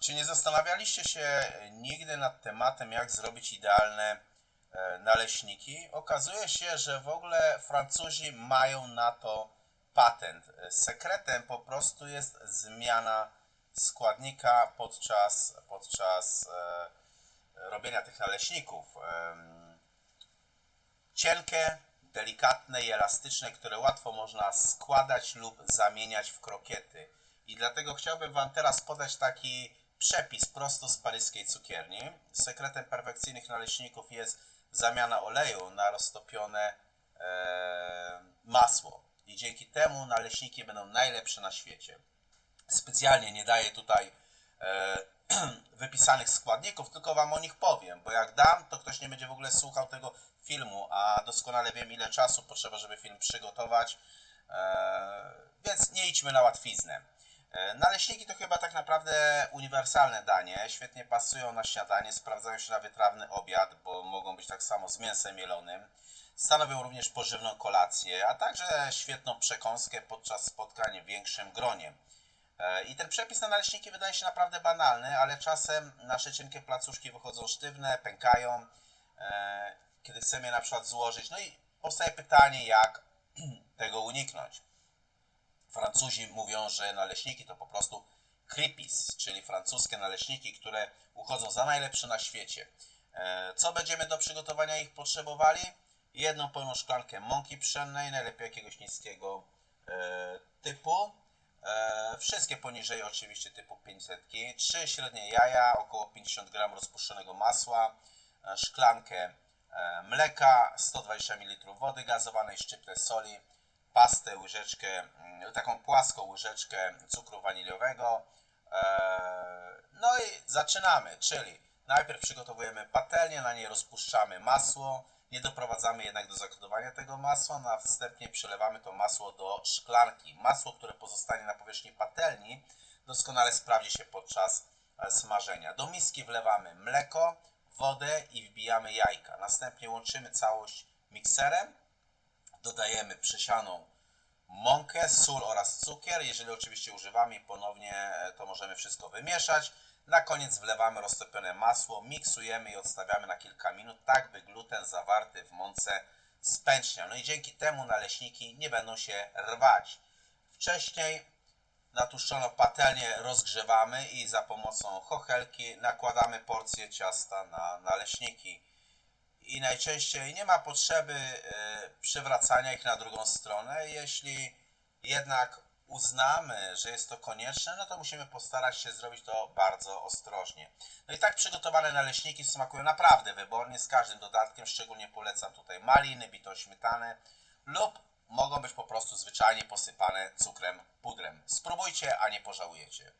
Czy nie zastanawialiście się nigdy nad tematem, jak zrobić idealne e, naleśniki? Okazuje się, że w ogóle Francuzi mają na to patent. Sekretem po prostu jest zmiana składnika podczas, podczas e, robienia tych naleśników. Cienkie, delikatne i elastyczne, które łatwo można składać lub zamieniać w krokiety. I dlatego chciałbym Wam teraz podać taki przepis prosto z paryskiej cukierni. Sekretem perfekcyjnych naleśników jest zamiana oleju na roztopione e, masło. I dzięki temu naleśniki będą najlepsze na świecie. Specjalnie nie daję tutaj e, wypisanych składników, tylko wam o nich powiem, bo jak dam, to ktoś nie będzie w ogóle słuchał tego filmu, a doskonale wiem ile czasu potrzeba, żeby film przygotować, e, więc nie idźmy na łatwiznę. E, Naleśniki to chyba tak naprawdę uniwersalne danie, świetnie pasują na śniadanie, sprawdzają się na wytrawny obiad, bo mogą być tak samo z mięsem mielonym. Stanowią również pożywną kolację, a także świetną przekąskę podczas spotkań w większym gronie. E, I ten przepis na naleśniki wydaje się naprawdę banalny, ale czasem nasze cienkie placuszki wychodzą sztywne, pękają, e, kiedy chcemy je na przykład złożyć. No i powstaje pytanie, jak tego uniknąć. Francuzi mówią, że naleśniki to po prostu creepis, czyli francuskie naleśniki, które uchodzą za najlepsze na świecie. E, Co będziemy do przygotowania ich potrzebowali? Jedną pełną szklankę mąki pszennej, najlepiej jakiegoś niskiego e, typu. E, wszystkie poniżej oczywiście typu 500. Trzy średnie jaja, około 50 g rozpuszczonego masła, szklankę mleka, 120 ml wody gazowanej, szczyptę soli, pastę, łyżeczkę, mm, taką płaską łyżeczkę cukru waniliowego. E, No i zaczynamy, czyli najpierw przygotowujemy patelnię, na niej rozpuszczamy masło, nie doprowadzamy jednak do zagotowania tego masła, następnie przelewamy to masło do szklanki. Masło, które pozostanie na powierzchni patelni, doskonale sprawdzi się podczas e, smażenia. Do miski wlewamy mleko, wodę i wbijamy jajka. Następnie łączymy całość mikserem, dodajemy przesianą mąkę, sól oraz cukier. Jeżeli oczywiście używamy ponownie, e, to możemy wszystko wymieszać. Na koniec wlewamy roztopione masło, miksujemy i odstawiamy na kilka minut, tak by gluten zawarty w mące spęczniał. No i dzięki temu naleśniki nie będą się rwać. Wcześniej natłuszczoną patelnię rozgrzewamy i za pomocą chochelki nakładamy porcję ciasta na naleśniki i najczęściej nie ma potrzeby e, przewracania ich na drugą stronę. Jeśli jednak uznamy, że jest to konieczne, no to musimy postarać się zrobić to bardzo ostrożnie. No i tak przygotowane naleśniki smakują naprawdę wybornie z każdym dodatkiem, szczególnie polecam tutaj maliny, bitą śmietanę lub mogą być po prostu zwyczajnie posypane cukrem pudrem. Spróbujcie, a nie pożałujecie.